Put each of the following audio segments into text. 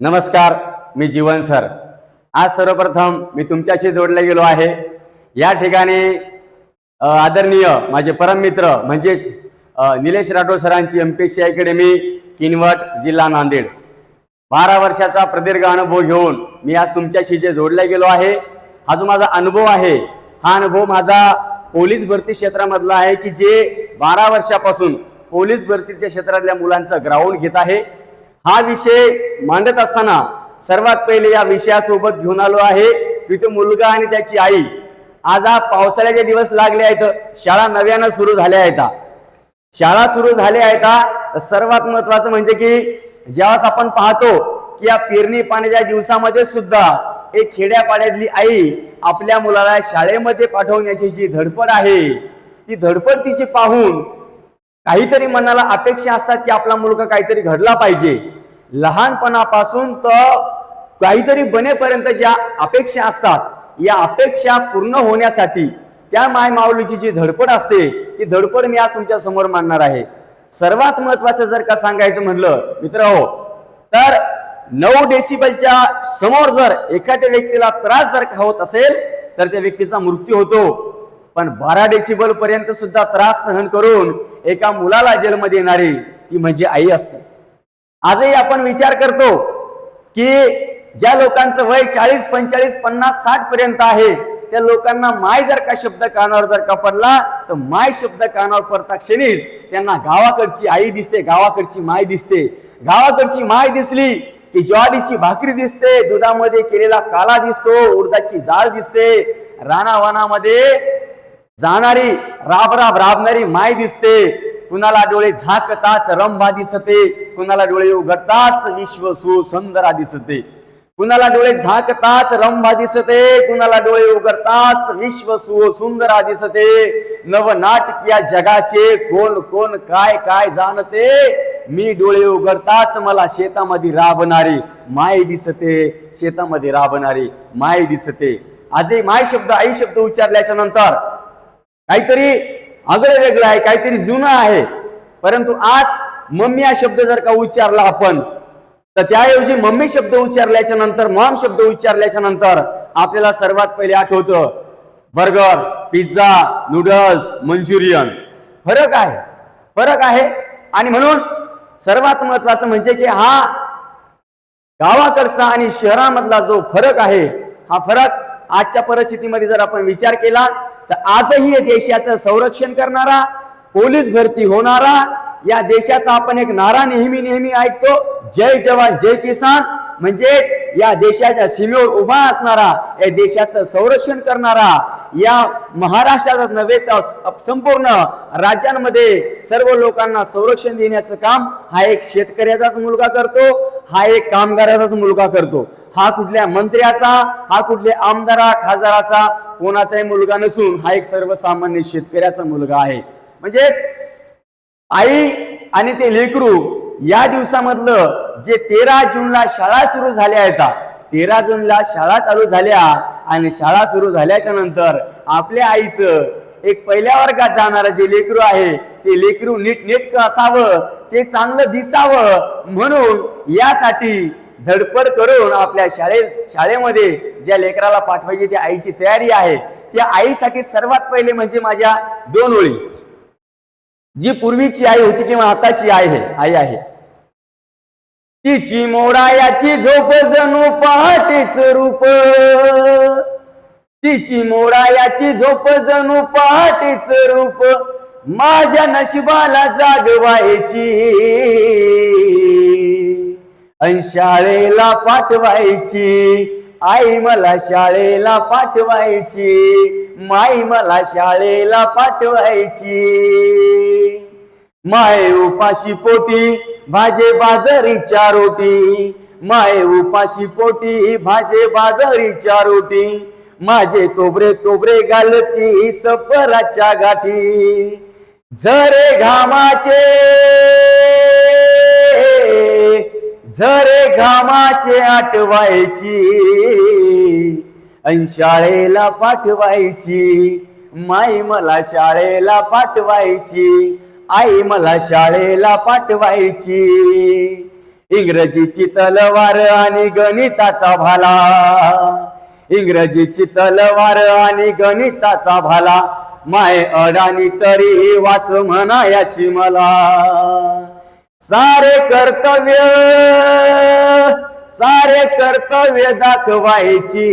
नमस्कार मी जीवन सर. आज सर्वप्रथम मी तुमच्याशी जोडले गेलो आहे. या ठिकाणी आदरणीय माझे परममित्र म्हणजेच निलेश राठोड सरांची M P C academy Kinwat जिल्हा नांदेड. बारा वर्षाचा प्रदीर्घ अनुभव घेऊन मी आज तुमच्याशी जे जोडले गेलो आहे हा जो माझा अनुभव आहे हा अनुभव माझा पोलीस भरती क्षेत्रामधला आहे की जे बारा वर्षापासून पोलीस भरतीच्या क्षेत्रातल्या मुलांचं ग्राउंड घेत आहे. हा विषय मांडत असताना सर्वात पहिले या विषयासोबत घेऊन आलो आहे की तो मुलगा आणि त्याची आई. आज हा पावसाळ्याचे दिवस लागले आहेत शाळा नव्यानं सुरू झाल्या आहेत. शाळा सुरू झाल्या आहेत. सर्वात महत्वाचं म्हणजे की ज्यावेळेस आपण पाहतो की या पेरणी पाण्याच्या दिवसामध्ये सुद्धा एक खेड्यापाड्यातली आई आपल्या मुलाला शाळेमध्ये पाठवण्याची जी धडपड आहे ती धडपड तिची पाहून काहीतरी मनाला अपेक्षा असतात की आपला मुलगा काहीतरी घडला पाहिजे. लहानपणापासून तर काहीतरी बनेपर्यंत ज्या अपेक्षा असतात. या अपेक्षा पूर्ण होण्यासाठी त्या माय माऊलीची जी धडपड असते ती धडपड मी आज तुमच्यासमोर मांडणार आहे. सर्वात महत्वाचं जर का सांगायचं म्हणलं मित्र हो तर नऊ डेसिबलच्या समोर जर एखाद्या व्यक्तीला त्रास जर का होत असेल तर त्या व्यक्तीचा मृत्यू होतो. पण बारा डेसिबल पर्यंत सुद्धा त्रास सहन करून एका मुलाला जेलमध्ये येणारी ती म्हणजे आई असते. आजही आपण विचार करतो की ज्या लोकांचं वय चाळीस पंचेचाळीस पन्नास साठ पर्यंत आहे त्या लोकांना माय जर का शब्द कानावर जर का पडला तर माय शब्द कानावर पडता क्षणीच त्यांना गावाकडची आई दिसते गावाकडची माय दिसते. गावाकडची माय दिसली की ज्वारीची भाकरी दिसते दुधामध्ये केलेला काला दिसतो उडदाची डाळ दिसते. रानावानामध्ये जाणारी राबराब राबणारी माय दिसते. कुणाला डोळे झाकताच रंभा दिसते कुणाला डोळे उघडताच विश्व सुसुंदरा दिसते. कुणाला डोळे झाकताच रंभा दिसते कुणाला डोळे उघडताच विश्व सुसुंदरा दिसते. नवनाटक या जगाचे कोण कोण काय काय जाणते? मी डोळे उघडताच मला शेतामध्ये राबणारी माय दिसते शेतामध्ये राबणारी माय दिसते. आजही माय शब्द आई शब्द उच्चारल्याच्या नंतर काहीतरी आगळं वेगळं आहे काहीतरी जुनं आहे. परंतु आज मम्मी हा शब्द जर का उच्चारला आपण तर त्याऐवजी मम्मी शब्द उच्चारल्याच्या नंतर मॉम शब्द उच्चारल्याच्या नंतर आपल्याला सर्वात पहिले आठवतं बर्गर पिझ्झा नूडल्स मंचुरियन. फरक आहे. फरक आहे. आणि म्हणून सर्वात महत्वाचं म्हणजे की हा गावाकडचा आणि शहरामधला जो फरक आहे हा फरक आजच्या परिस्थितीमध्ये जर आपण विचार केला तर आजही या देशाचं संरक्षण करणारा पोलीस भरती होणारा या देशाचा आपण एक नारा नेहमी नेहमी ऐकतो जय जवान जय किसान. म्हणजेच या देशाच्या सीमेवर उभा असणारा या देशाचं संरक्षण करणारा या महाराष्ट्राचा नव्हे तर संपूर्ण राज्यांमध्ये सर्व लोकांना संरक्षण देण्याचं काम हा एक शेतकऱ्याचाच मुलगा करतो हा एक कामगाराचाच मुलगा करतो. हा कुठल्या मंत्र्याचा हा कुठल्या आमदारा खासदाराचा कोणाचाही मुलगा नसून हा एक सर्वसामान्य शेतकऱ्याचा मुलगा आहे. म्हणजेच आई आणि ते लेकरू या दिवसामधलं जे तेरा जूनला शाळा सुरू झाल्या आहेत तेरा जूनला शाळा चालू झाल्या आणि शाळा सुरू झाल्याच्यानंतर आपल्या आईचं एक पहिल्या वर्गात जाणारं जे लेकरू आहे ते लेकरू नीट नेटकं असावं ते चांगलं दिसावं म्हणून यासाठी धडपड करून आपल्या शाळे शाळेमध्ये ज्या लेकराला पाठवायची त्या आईची तयारी आहे त्या आईसाठी सर्वात पहिले म्हणजे माझ्या दोन ओळी. जी पूर्वीची आई होती किंवा आताची आई आहे आई आहे. तिची मोडायाची झोप जणू पहाटेच रूप. तिची मोडायाची झोप जणू पहाटेच रूप. माझ्या नशिबाला जागवायची. अन शाळेला पाठवायची. आई मला शाळेला पाठवायची. माई मला शाळेला पाठवायची. माय उपाशी पोटी भाजे बाजारीच्या रोटी. माय उपाशी पोटी भाजे बाजारीच्या रोटी. माझे तोबरे तोबरे घालती सफराच्या गाठी. झरे घामाचे झरे घामाचे आठवायची अन शाळेला पाठवायची. माई मला शाळेला पाठवायची आई मला शाळेला पाठवायची. इंग्रजीची तलवार आणि गणिताचा भाला इंग्रजीची तलवार आणि गणिताचा भाला माय अडाणी तरीही वाच म्हणा याची मला. सारे कर्तव्य सारे कर्तव्य दाखवायची.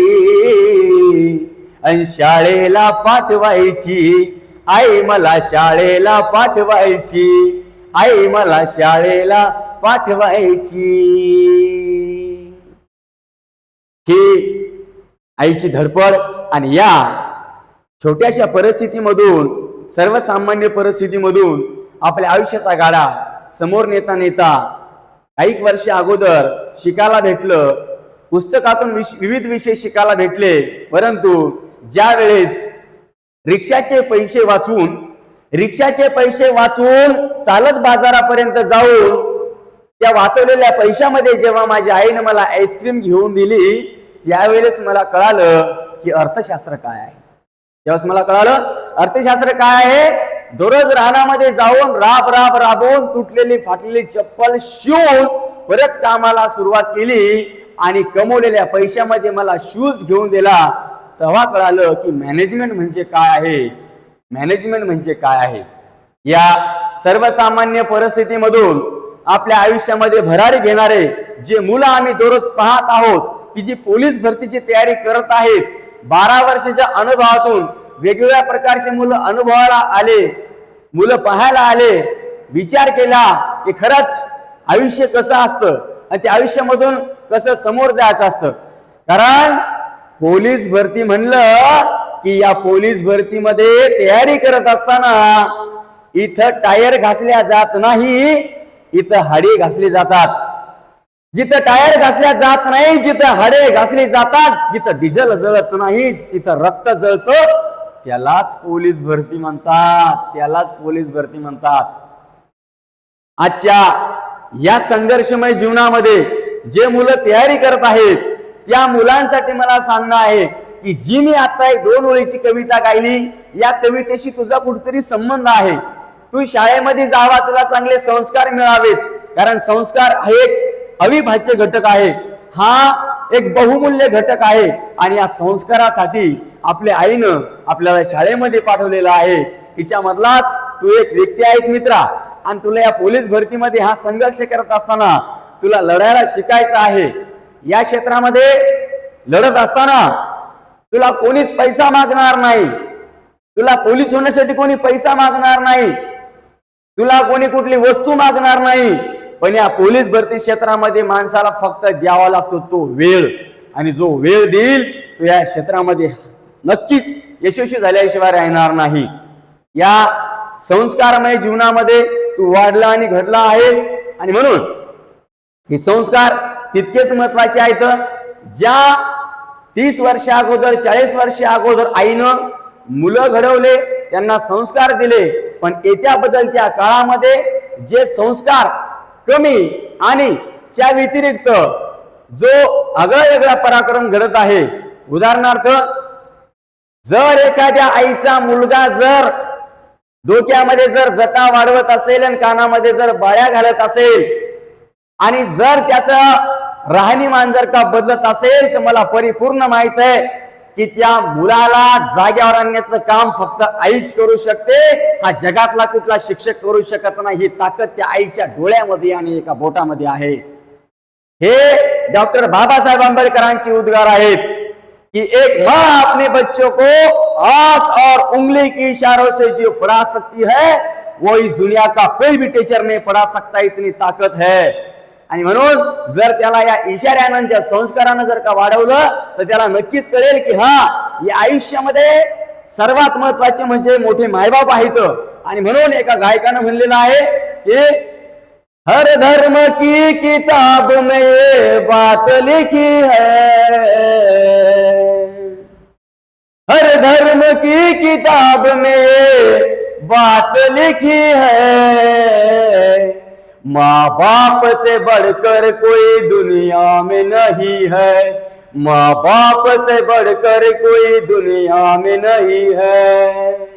आणि शाळेला पाठवायची आई मला शाळेला पाठवायची आई मला शाळेला पाठवायची. ही आईची धडपड आणि या छोट्याशा परिस्थितीमधून सर्वसामान्य परिस्थितीमधून आपल्या आयुष्याचा गाडा समोर नेता नेता काही वर्ष अगोदर शिकायला भेटलं पुस्तकातून विश विविध विषय शिकायला भेटले परंतु ज्या वेळेस रिक्षाचे पैसे वाचून रिक्षाचे पैसे वाचून चालत बाजारापर्यंत जाऊन त्या वाचवलेल्या पैशामध्ये जेव्हा माझ्या आईनं मला आईस्क्रीम घेऊन दिली त्यावेळेस मला कळालं की अर्थशास्त्र काय आहे. त्यावेळेस मला कळालं अर्थशास्त्र काय आहे? दररोज रानामध्ये जाऊन राब राब राबवून तुटलेली फाटलेली चप्पल शिवून परत कामाला सुरुवात केली आणि कमवलेल्या पैशामध्ये मला शूज घेऊन दिला. तेव्हा कळालं की मॅनेजमेंट म्हणजे काय आहे? मॅनेजमेंट म्हणजे काय आहे? या सर्वसामान्य परिस्थितीमधून आपल्या आयुष्यामध्ये भरारी घेणारे जे मुलं आम्ही दररोज पाहत आहोत की जी पोलीस भरतीची तयारी करत आहेत बारा वर्षाच्या अनुभवातून वेगवेगळ्या प्रकारचे मुलं अनुभवाला आले. मुलं पाहायला आले विचार केला की खरंच आयुष्य कसं असतं आणि त्या आयुष्यामधून कसं समोर जायचं असतं. कारण पोलीस भरती म्हणलं की या पोलीस भरतीमध्ये तयारी करत असताना इथं टायर घासल्या जात नाही इथं हाडे घासले जातात. जिथं टायर घासल्या जात नाही जिथं हाडे घासले जातात जिथं डिझेल जळत नाही तिथं रक्त जळतं त्यालाच पोलीस भरती म्हणतात त्यालाच पोलीस भरती म्हणतात. आजच्या या संघर्षमय जीवनामध्ये जे मुलं तयारी करत आहेत त्या मुलांसाठी मला सांगणं आहे की जी मी आता एक दोन ओळीची कविता गायली या कवितेशी तुझा कुठेतरी संबंध आहे. तू शाळेमध्ये जावा तुला चांगले संस्कार मिळावेत. कारण संस्कार हा एक अविभाज्य घटक आहे. हा एक बहुमूल्य घटक आहे. आणि या संस्कारासाठी आपल्या आईनं आपल्याला शाळेमध्ये पाठवलेलं आहे. तिच्यामधलाच तू एक व्यक्ती आहेस मित्रा. आणि तुला या पोलीस भरतीमध्ये हा संघर्ष करत असताना तुला लढायला शिकायचं आहे. या क्षेत्रामध्ये लढत असताना तुला कोणीच पैसा मागणार नाही. तुला पोलीस होण्यासाठी कोणी पैसा मागणार नाही. तुला कोणी कुठली वस्तू मागणार नाही. पण या पोलीस भरती क्षेत्रामध्ये माणसाला फक्त द्यावा लागतो तो वेळ. आणि जो वेळ देईल तो या क्षेत्रामध्ये नक्कीच यशस्वी झाल्याशिवाय राहणार नाही. या संस्कारमय जीवनामध्ये तू वाढला आणि घडला आहेस. आणि म्हणून हे संस्कार तितकेच महत्त्वाचे आहेत. ज्या तीस वर्ष अगोदर चाळीस वर्ष अगोदर आईनं मुलं घडवले त्यांना संस्कार दिले. पण येत्या बदलत्या काळामध्ये जे संस्कार कमी आणि त्या व्यतिरिक्त जो आगळा वेगळा पराक्रम घडत आहे. उदाहरणार्थ जर एखाद्या आईचा मुलगा जर डोक्यामध्ये जर जटा वाढवत असेल आणि कानामध्ये जर बाळ्या घालत असेल आणि जर त्याचं राहणीमान जर का बदलत असेल तर मला परिपूर्ण माहीत आहे की त्या मुलाला जाग्यावर आणण्याचं काम फक्त आईच करू शकते. हा जगातला कुठला शिक्षक करू शकत नाही. ही ताकद त्या आईच्या डोळ्यामध्ये आणि एका बोटामध्ये आहे. हे डॉक्टर बाबासाहेब आंबेडकरांची उद्गार आहेत. कि एक माँ अपने बच्चों को हाथ और उंगली की इशारों से जो पढ़ा सकती है वो इस दुनिया का कोई भी टीचर नहीं पढ़ा सकता इतनी ताकद है। आणि म्हणून जर त्याला या इशाऱ्यानंच्या संस्कारानं जर का वाढवलं तर त्याला नक्कीच कळेल की हा या आयुष्यामध्ये सर्वात महत्त्वाचे म्हणजे मोठे मायबाप आहेत. आणि म्हणून एका गायकानं म्हणलेलं आहे की हर धर्म की किताब में ये बात लिखी है। हर धर्म की किताब में ये बात लिखी है। माँ बाप से बढ़कर कोई दुनिया में नहीं है। माँ बाप से बढ़कर कोई दुनिया में नहीं है।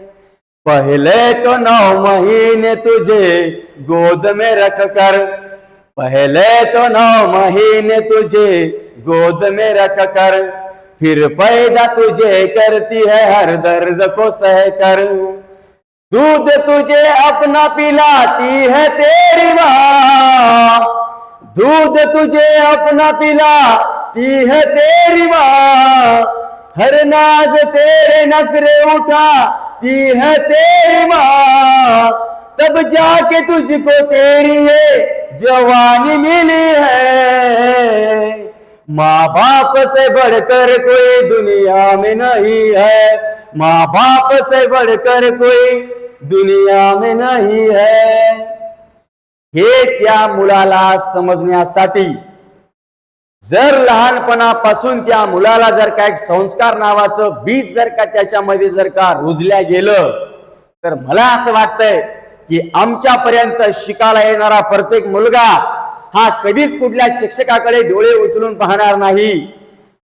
पहले तो नौ महीने तुझे गोद में रख कर, पहले तो नौ महीने तुझे गोद में रख कर, फिर पैदा तुझे करती है हर दर्द को सह कर। दूध तुझे अपना पिलाती है तेरी माँ, दूध तुझे अपना पिलाती है तेरी माँ। हर नाज तेरे नखरे उठाती है तेरी माँ। तब जाके तुझको तेरी ये जवानी मिली है। माँ बाप से बढ़कर कोई दुनिया में नहीं है। माँ बाप से बढ़कर कोई दुनिया में नहीं है। हे त्या मुलाला समजण्यासाठी जर लहानपणापासून त्या मुलाला जर का एक संस्कार नावाचं बीज जर का त्याच्यामध्ये जर का रुजल्या गेलं तर मला असं वाटतंय की आमच्यापर्यंत शिकायला येणारा प्रत्येक मुलगा हा कधीच कुठल्या शिक्षकाकडे डोळे उचलून पाहणार नाही.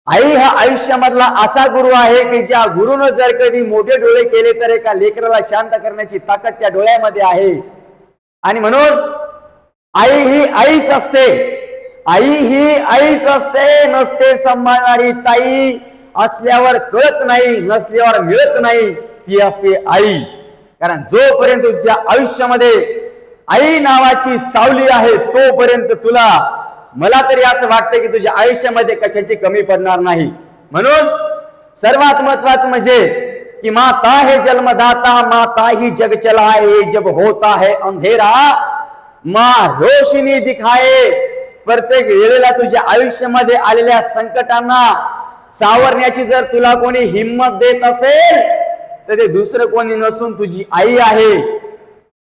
आई हा आयुष्यामधला असा गुरु आहे की ज्या गुरुनं जर कधी मोठे डोळे केले तर एका लेकराला शांत करण्याची ताकद त्या डोळ्यामध्ये आहे. आणि म्हणून आई ही आईच असते. आई ही आईच असते नसते सांभाळणारी ताई असल्यावर कळत नाही नसल्यावर मिळत नाही ती असते आई. कारण जोपर्यंत तुझ्या आयुष्यामध्ये आई नावाची सावली आहे तोपर्यंत तुला मला तरी असं वाटतं की तुझ्या आयुष्यामध्ये कशाची कमी पडणार नाही. म्हणून सर्वात महत्वाचं म्हणजे कि माता है जन्मदाता माता ही जग चलाए जब होता है अंधेरा. माँ रोशनी दिखाए प्रत्येक वेळेला तुझ्या आयुष्यामध्ये आलेल्या संकटांना सावरण्याची जर तुला कोणी हिंमत देत असेल तर ते दुसरं कोणी नसून तुझी आई आहे.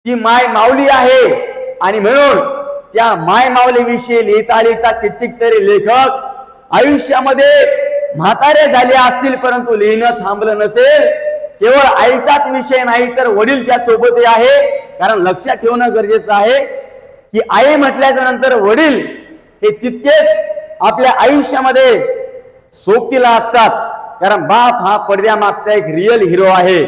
ती माय माऊली आहे. आणि म्हणून त्या माय माऊली विषयी लिहिता लिहिता कित्येक तरी लेखक आयुष्यामध्ये म्हातारे झाले असतील परंतु लिहिणं थांबलं नसेल. केवळ आईचाच विषय नाही तर वडील त्या सोबतही आहे. कारण लक्षात ठेवणं गरजेचं आहे की आई म्हटल्याच्या नंतर वडील हे तितकेच आपल्या आयुष्यामध्ये सोबतीला असतात. कारण बाप हा पडद्यामागचा एक रिअल हिरो आहे.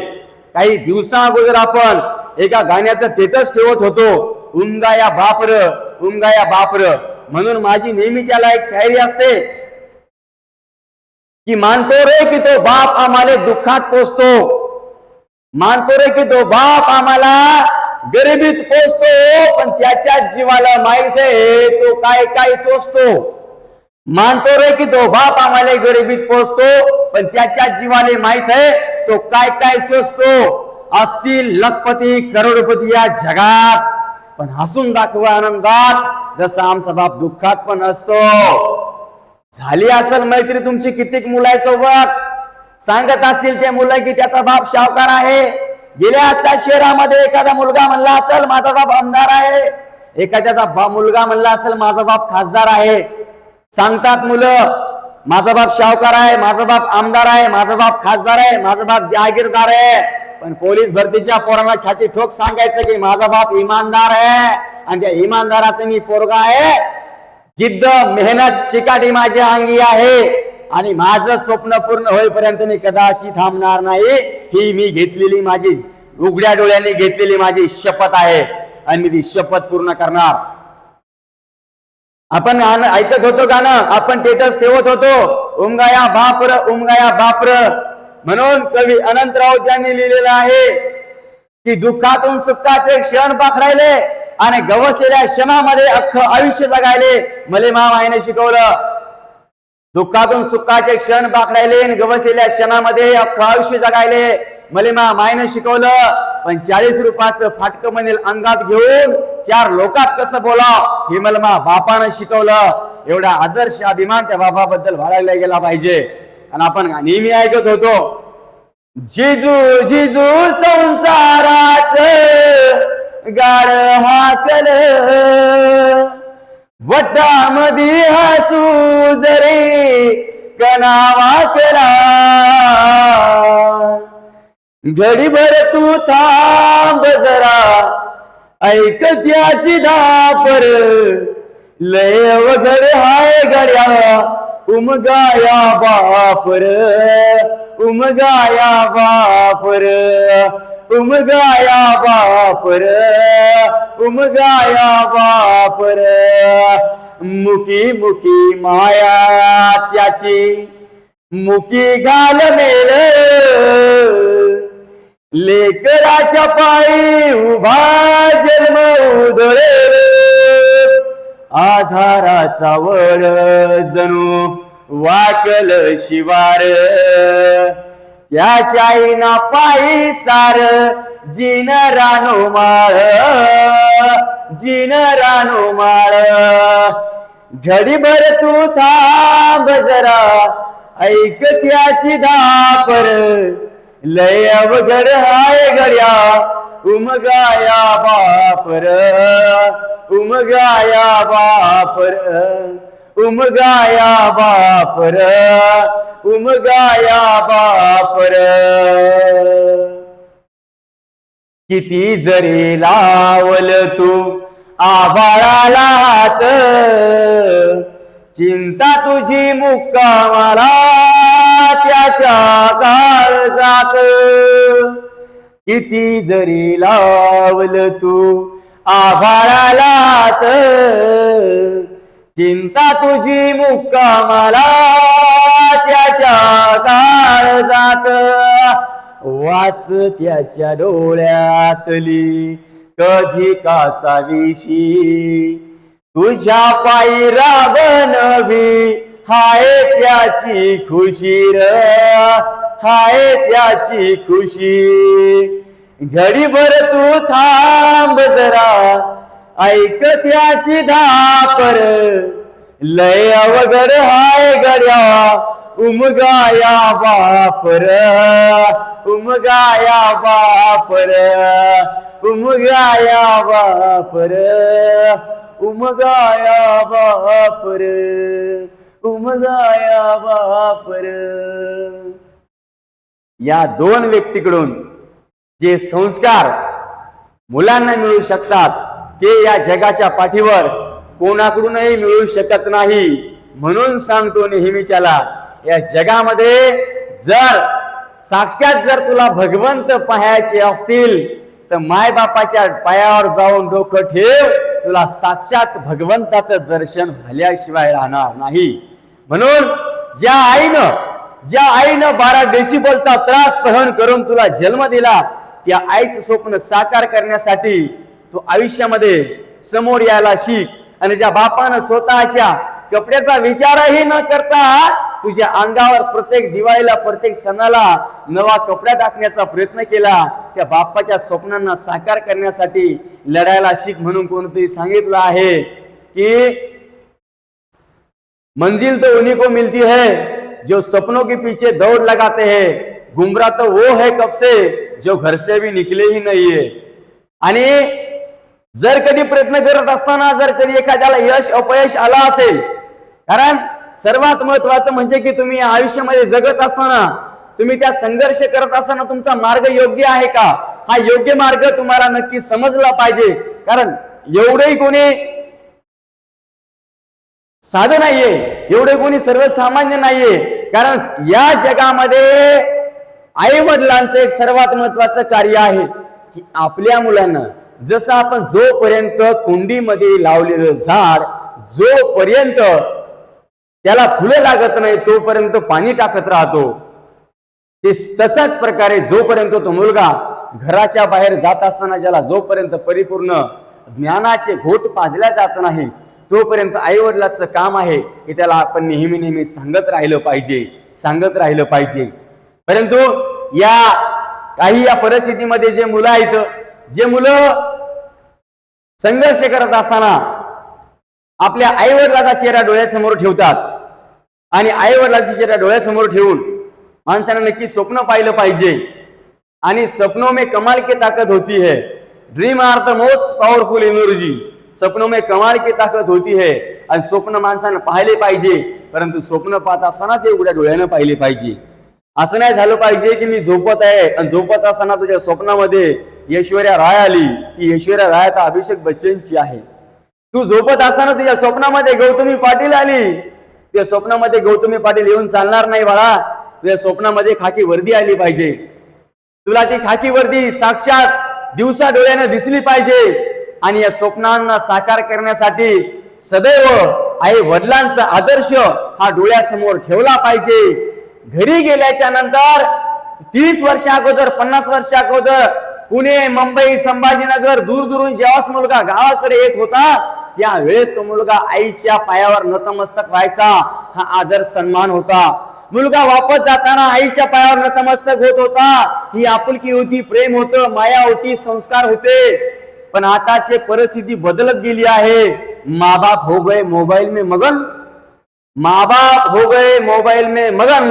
काही दिवसा अगोदर आपण एका गाण्याचं टेटस ठेवत होतो. उमगाया बापर उमगाया बापर. म्हणून माझी नेहमीच्या एक शायरी असते. की मानतो रे की तो बाप आम्हाला दुःखात पोचतो मानतो रे की तो बाप आम्हाला गरिबीत पोचतो पण त्याच्या जीवाला माहीत आहे तो काय काय सोचतो. मानतो रे की तो बाप आम्हाला गरिबीत पोचतो पण त्याच्या जीवाला माहीत आहे तो काय काय सोचतो. असतील लखपती करोडपती या जगात पण हसून दाखवा आनंदात जसा आमचा बाप दुःखात पण असतो. झाली असेल मैत्री तुमची कितीक मुलं सोबत सांगत असतील ते मुलं की त्याचा बाप शावकार आहे. गेल्या असतात शहरामध्ये एखादा मुलगा म्हणला असेल माझा बाप आमदार आहे. एखाद्याचा बा मुलगा म्हणला असेल माझा बाप खासदार आहे. सांगतात मुलं माझा बाप शावकार आहे माझा बाप आमदार आहे माझा बाप खासदार आहे माझा बाप जहागीरदार आहे. पण पोलीस भरतीच्या पोरांना छाती ठोक सांगायचं की माझा बाप इमानदार आहे आणि त्या इमानदाराचं मी पोरगा आहे. जिद्द मेहनत चिकाटी माझी अंगी आहे. आणि माझं स्वप्न पूर्ण होईपर्यंत मी कदाचित थांबणार नाही. ही मी घेतलेली माझी उघड्या डोळ्यांनी घेतलेली माझी शपथ आहे. आणि मी ती शपथ पूर्ण करणार. आपण ऐकत होतो गाणं आपण टेटस ठेवत होतो. उमगाया बापर उमगाया बापर. म्हणून कवी अनंतराव यांनी लिहिलेलं आहे की दुःखातून सुखाचे क्षण पाखरायले आणि गवसलेल्या क्षणामध्ये अख्खं आयुष्य जगायले. मले मामाईने शिकवलं दुःखातून सुखाचे क्षण पाखडायले आणि गवसलेल्या क्षणामध्ये अख्खं आयुष्य जगायले. मले मा मायनं शिकवलं पण चाळीस रुपयाचं फाटकं म्हणेल अंगात घेऊन चार लोकात कसं बोला हे मला मा बापानं शिकवलं. एवढा आदर्श अभिमान त्या बाबाबद्दल बाळगला गेला पाहिजे. आणि आपण नेहमी ऐकत होतो जिजू जिजू संसाराच गाड हाकल. वटामधी हसू जरे कणावा करा घडीभर तू थांब जरा ऐक त्याची दापर लय वगैरे हाय गड्या उमगाया बापर उमगाया बापर. उमगाया बापर उमगाया बापर. मुकी मुकी माया त्याची. मुकी घाल मेल लेकराच्या पायी उभा जन्म उधळेल. आधाराचा वड जणू वाकल शिवार. त्याच्या आईना पायी सार जिन रानो माळ जिन रानो माळ. घडीभर तू थांब जरा ऐक त्याची धापर. लय अवघड हाय गड्या उमगाया बापर उमगाया बापर. उमगाया बापर उमगाया बापर. किती जरी लावल तू आबाळाला हात चिंता तुझी मुक्कामाला त्याच्या काळजात किती जरी लावल तू आभाळाला हात चिंता तुझी मुक्कामाला त्याच्या काळजात वाच त्याच्या डोळ्यातली कधी कासाविशी. तुझ्या पायी बनवी हाय त्याची खुशी र हाय त्याची खुशी घडीभर तू थांब जरा ऐक त्याची धापर लय अवघड हाय गड्या. उमगाया बापर. उमगाया बापर. उमगाया बापर. उमगाया बापर. उमगाया बापर. या दोन व्यक्तीकडून जे संस्कार मुलांना मिळू शकतात ते या जगाच्या पाठीवर कोणाकडूनही मिळू शकत नाही. म्हणून सांगतो नेहमीच्याला या जगामध्ये जर साक्षात जर तुला भगवंत पाहायचे असतील तर मायबापाच्या पायावर जाऊन डोकं ठेव तुला साक्षात भगवंताचं दर्शन झाल्याशिवाय राहणार नाही. म्हणून ज्या आईनं ज्या आईनं बारा डेसिबलचा त्रास सहन करून तुला जन्म दिला त्या आईचं स्वप्न साकार करण्यासाठी तू आयुष्यामध्ये समोर यायला शिक. आणि ज्या बापानं स्वतःच्या कपड्याचा विचारही न करता तुझ्या अंगावर प्रत्येक दिवाळीला प्रत्येक सणाला नवा कपडा टाकण्याचा प्रयत्न केला त्या बाप्पाच्या स्वप्नांना साकार करण्यासाठी लढायला शिक म्हणून कोणतरी सांगितलं आहे की मंजिल तो उन्हीं को मिलती है जो सपनों के पीछे दौड़ लगाते हैं। गुमराह तो वो है कब से जो घर से भी निकले ही नहीं है. आणि जर कधी प्रयत्न करत असताना जर कधी एखाद्याला यश अपयश आला असेल कारण सर्वात महत्वाचं म्हणजे की तुम्ही या आयुष्यामध्ये जगत असताना तुम्ही त्या संघर्ष करत असताना तुमचा मार्ग योग्य आहे का? हा योग्य मार्ग तुम्हाला नक्की समजला पाहिजे. कारण एवढेही कोणी साधं नाहीये. एवढे कोणी सर्वसामान्य नाहीये. कारण या जगामध्ये आई वडिलांचं एक सर्वात महत्वाचं कार्य आहे की आपल्या मुलांना जसं आपण जोपर्यंत कुंडीमध्ये लावलेलं झाड जोपर्यंत त्याला फुलं लागत नाही तोपर्यंत पाणी टाकत राहतो. ते तशाच प्रकारे जोपर्यंत तो मुलगा घराच्या बाहेर जात असताना ज्याला जोपर्यंत परिपूर्ण ज्ञानाचे घोट पाजल्या जात नाही तोपर्यंत आईवडिलाचं काम आहे की त्याला आपण नेहमी नेहमी सांगत राहिलं पाहिजे सांगत राहिलं पाहिजे. परंतु या काही या परिस्थितीमध्ये जे मुलं आहेत जे मुलं संघर्ष करत असताना आपल्या आई वडिलाचा चेहरा डोळ्यासमोर ठेवतात. आणि आई वडिलाचा चेहरा डोळ्यासमोर ठेवून माणसानं नक्की स्वप्न पाहिलं पाहिजे. आणि सपनों में कमाल की ताकद होती है. Dream are the most powerful energy सपनों में कमाल की ताकद होती है. आणि स्वप्न माणसानं पाहिले पाहिजे. परंतु स्वप्न पाहत असताना ते उघड्या डोळ्यानं पाहिले पाहिजे. असं नाही झालं पाहिजे की मी झोपत आहे आणि झोपत असताना तुझ्या स्वप्नामध्ये ऐश्वर्या राय आली. ती ऐश्वर्या राय आता अभिषेक बच्चनची आहे. तू झोपत असताना तुझ्या स्वप्नामध्ये गौतमी पाटील आली. तुझ्या स्वप्नामध्ये गौतमी पाटील येऊन चालणार नाही बाळा. तुझ्या स्वप्नामध्ये खाकी वर्दी आली पाहिजे. तुला ती खाकी वर्दी साक्षात दिवसा डोळ्याने दिसली पाहिजे. आणि या स्वप्नांना साकार करण्यासाठी सदैव आई वडिलांचा आदर्श हा डोळ्यासमोर ठेवला पाहिजे. घरी गेल्याच्यानंतर तीस वर्ष अगोदर पन्नास वर्ष अगोदर पुणे मुंबई संभाजीनगर दूर दुरून जेव्हाच मुलगा गावाकडे येत होता त्यावेळेस तो मुलगा आईच्या पायावर नतमस्तक व्हायचा हा आदर सन्मान होता. मुलगा वापस जाताना आईच्या पायावर नतमस्तक होत होता. ही आपुलकी होती प्रेम होतं माया होती संस्कार होते. पण आताची परिस्थिती बदलत गेली आहे. माँ बाप हो गए मोबाईल में मगन. माँ बाप हो गए मोबाइल में मगन।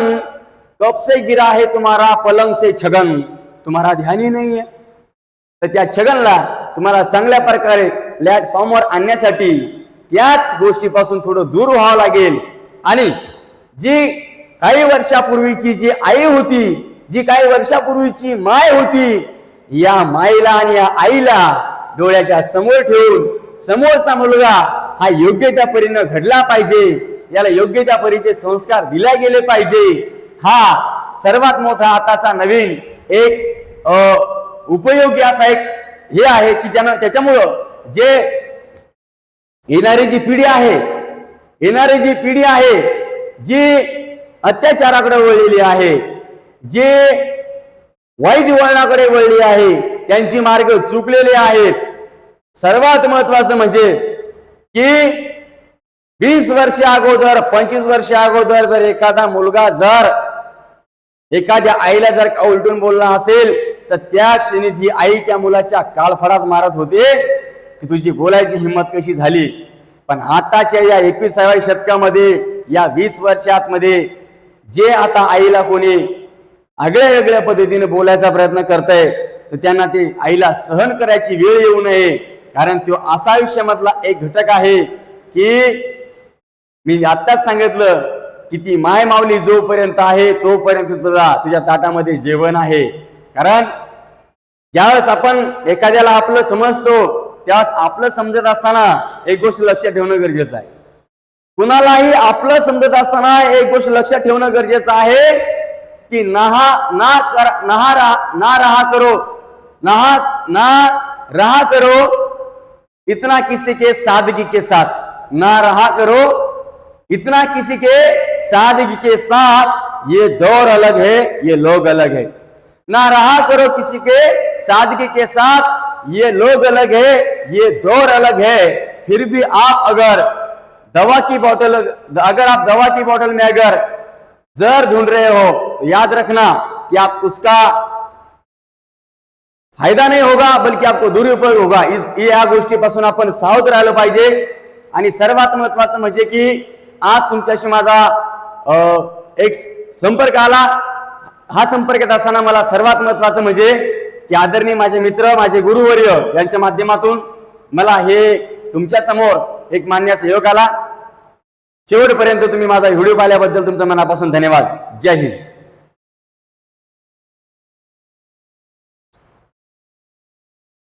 कब से गिरा है तुम्हारा पलंग से छगन? तुम्हारा ध्यान ही नहीं है। तर त्या छगनला तुम्हाला चांगल्या प्रकारे प्लॅटफॉर्मवर आणण्यासाठी त्याच गोष्टीपासून थोडं दूर व्हावं लागेल. आणि जी काही वर्षापूर्वीची जी आई होती जी काही वर्षापूर्वीची माय होती या माईला आणि या आईला डोळ्याच्या समोर ठेवून समोरचा मुलगा हा योग्य त्या परीनं घडला पाहिजे. याला योग्य त्या परीचे संस्कार दिले गेले पाहिजे. हा सर्वात मोठा आताचा नवीन एक उपयोगी असा एक हे आहे की ज्यानं त्याच्यामुळं जे येणारी जी पिढी आहे येणारी जी पिढी आहे जी अत्याचाराकडे वळलेली आहे जे वाईट वळणाकडे वळली आहे त्यांची मार्ग चुकलेले आहेत. सर्वात महत्वाचं म्हणजे की वीस वर्ष अगोदर पंचवीस वर्ष अगोदर जर एखादा मुलगा जर एखाद्या आईला जर का उलटून बोलला असेल तर त्या क्षणी ती आई त्या मुलाच्या काळफडात मारत होते की तुझी बोलायची हिंमत कशी झाली? पण आताच्या या एकविसाव्या शतकामध्ये या वीस वर्षात मध्ये जे आता आईला कोणी आगळ्या वेगळ्या पद्धतीने बोलायचा प्रयत्न करतय तर त्यांना ते आईला सहन करायची वेळ येऊ नये. कारण तो असा आयुष्यामधला एक घटक आहे की मी आत्ताच सांगितलं की ती माय माऊली जोपर्यंत आहे तोपर्यंत तुला तुझ्या ताटामध्ये जेवण आहे. कारण ज्यावेळेस आपण एखाद्याला आपलं समजतो त्यावेळेस आपलं समजत असताना एक गोष्ट लक्षात ठेवणं गरजेचं आहे. कुणालाही आपलं समजत असताना एक गोष्ट लक्षात ठेवणं गरजेचं आहे की नहा ना कर नहा रहा ना रहा करो नहा ना रहा करो इतना किसी के सादगी के साथ ना रहा करो इतना किसी के सादगी के साथ ये दौर अलग है ये लोग अलग है। ना रहा करो किसी के सादगी के साथ ये लोग अलग है ये दौर अलग है। फिर भी आप अगर दवा की बोतल अगर आप दवा की बोतल में अगर ज़र ढूंढ रहे हो तो याद रखना कि आप उसका फायदा नाही होगा बल्कि आपको दुरुपयोग होगा। इस- या गोष्टीपासून आपण सावध राहिलं पाहिजे। आणि सर्वात महत्वाचं म्हणजे की आज तुमच्याशी माझा एक संपर्क आला. हा संपर्क येत असताना मला सर्वात महत्वाचं म्हणजे की आदरणीय माझे मित्र माझे गुरुवर्य यांच्या माध्यमातून मला हे तुमच्यासमोर एक मानण्याचा योग आला. शेवटपर्यंत तुम्ही माझा व्हिडिओ पाहिल्याबद्दल तुमचं मनापासून धन्यवाद. जय हिंद.